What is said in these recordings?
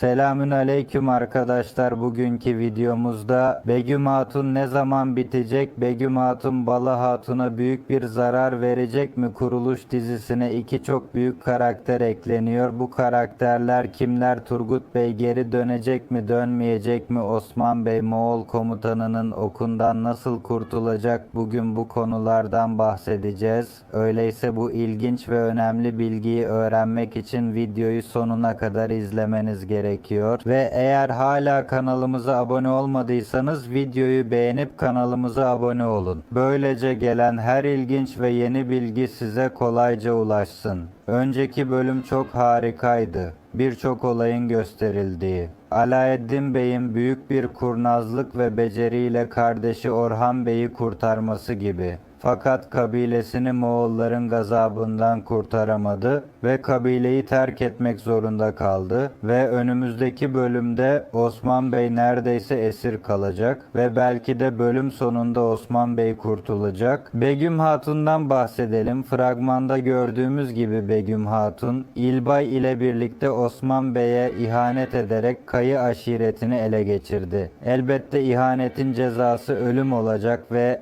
Selamün aleyküm arkadaşlar. Bugünkü videomuzda Begüm Hatun ne zaman bitecek? Begüm Hatun Balı Hatun'a büyük bir zarar verecek mi? Kuruluş dizisine iki çok büyük karakter ekleniyor. Bu karakterler kimler? Turgut Bey geri dönecek mi? Dönmeyecek mi? Osman Bey Moğol komutanının okundan nasıl kurtulacak? Bugün bu konulardan bahsedeceğiz. Öyleyse bu ilginç ve önemli bilgiyi öğrenmek için videoyu sonuna kadar izlemeniz gerekiyor. Ve eğer hala kanalımıza abone olmadıysanız videoyu beğenip kanalımıza abone olun. Böylece gelen her ilginç ve yeni bilgi size kolayca ulaşsın. Önceki bölüm çok harikaydı. Birçok olayın gösterildiği. Alaeddin Bey'in büyük bir kurnazlık ve beceriyle kardeşi Orhan Bey'i kurtarması gibi. Fakat kabilesini Moğolların gazabından kurtaramadı ve kabileyi terk etmek zorunda kaldı ve önümüzdeki bölümde Osman Bey neredeyse esir kalacak ve belki de bölüm sonunda Osman Bey kurtulacak. Begüm Hatun'dan bahsedelim. Fragmanda gördüğümüz gibi Begüm Hatun İlbay ile birlikte Osman Bey'e ihanet ederek Kayı aşiretini ele geçirdi. Elbette ihanetin cezası ölüm olacak ve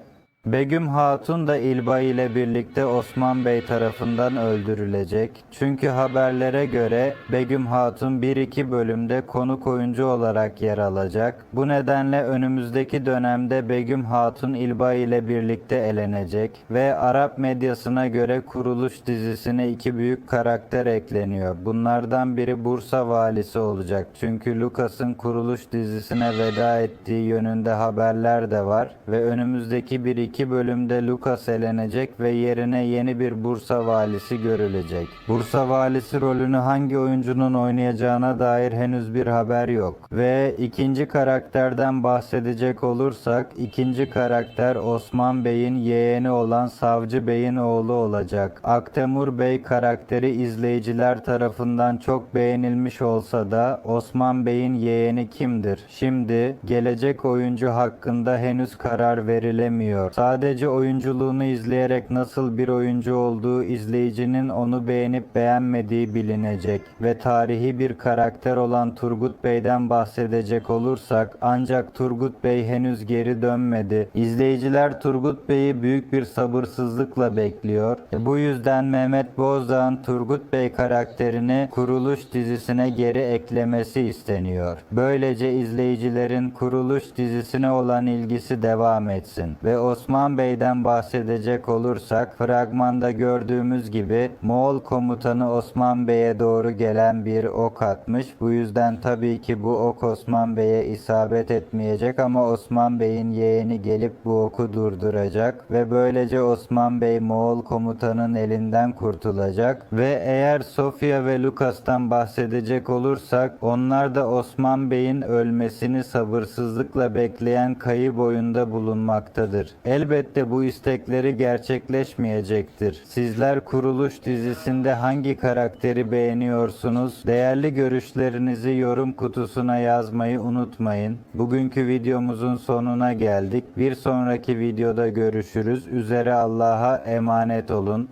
Begüm Hatun da İlbay ile birlikte Osman Bey tarafından öldürülecek. Çünkü haberlere göre Begüm Hatun 1-2 bölümde konuk oyuncu olarak yer alacak. Bu nedenle önümüzdeki dönemde Begüm Hatun İlbay ile birlikte elenecek ve Arap medyasına göre Kuruluş dizisine iki büyük karakter ekleniyor. Bunlardan biri Bursa valisi olacak. Çünkü Lucas'ın Kuruluş dizisine veda ettiği yönünde haberler de var ve önümüzdeki bir iki bölümde Lucas elenecek ve yerine yeni bir Bursa valisi görülecek. Bursa valisi rolünü hangi oyuncunun oynayacağına dair henüz bir haber yok. Ve ikinci karakterden bahsedecek olursak ikinci karakter Osman Bey'in yeğeni olan Savcı Bey'in oğlu olacak. Aktemur Bey karakteri izleyiciler tarafından çok beğenilmiş olsa da Osman Bey'in yeğeni kimdir? Şimdi gelecek oyuncu hakkında henüz karar verilemiyor. Sadece oyunculuğunu izleyerek nasıl bir oyuncu olduğu izleyicinin onu beğenip beğenmediği bilinecek ve tarihi bir karakter olan Turgut Bey'den bahsedecek olursak ancak Turgut Bey henüz geri dönmedi. İzleyiciler Turgut Bey'i büyük bir sabırsızlıkla bekliyor. Bu yüzden Mehmet Bozdağ'ın Turgut Bey karakterini Kuruluş dizisine geri eklemesi isteniyor. Böylece izleyicilerin Kuruluş dizisine olan ilgisi devam etsin ve Osman Bey'den bahsedecek olursak fragmanda gördüğümüz gibi Moğol komutanı Osman Bey'e doğru gelen bir ok atmış. Bu yüzden tabii ki bu ok Osman Bey'e isabet etmeyecek ama Osman Bey'in yeğeni gelip bu oku durduracak ve böylece Osman Bey Moğol komutanın elinden kurtulacak ve eğer Sofia ve Lucas'tan bahsedecek olursak onlar da Osman Bey'in ölmesini sabırsızlıkla bekleyen kayı boyunda bulunmaktadır. Elbette bu istekleri gerçekleşmeyecektir. Sizler Kuruluş dizisinde hangi karakteri beğeniyorsunuz? Değerli görüşlerinizi yorum kutusuna yazmayı unutmayın. Bugünkü videomuzun sonuna geldik. Bir sonraki videoda görüşürüz. Üzere Allah'a emanet olun.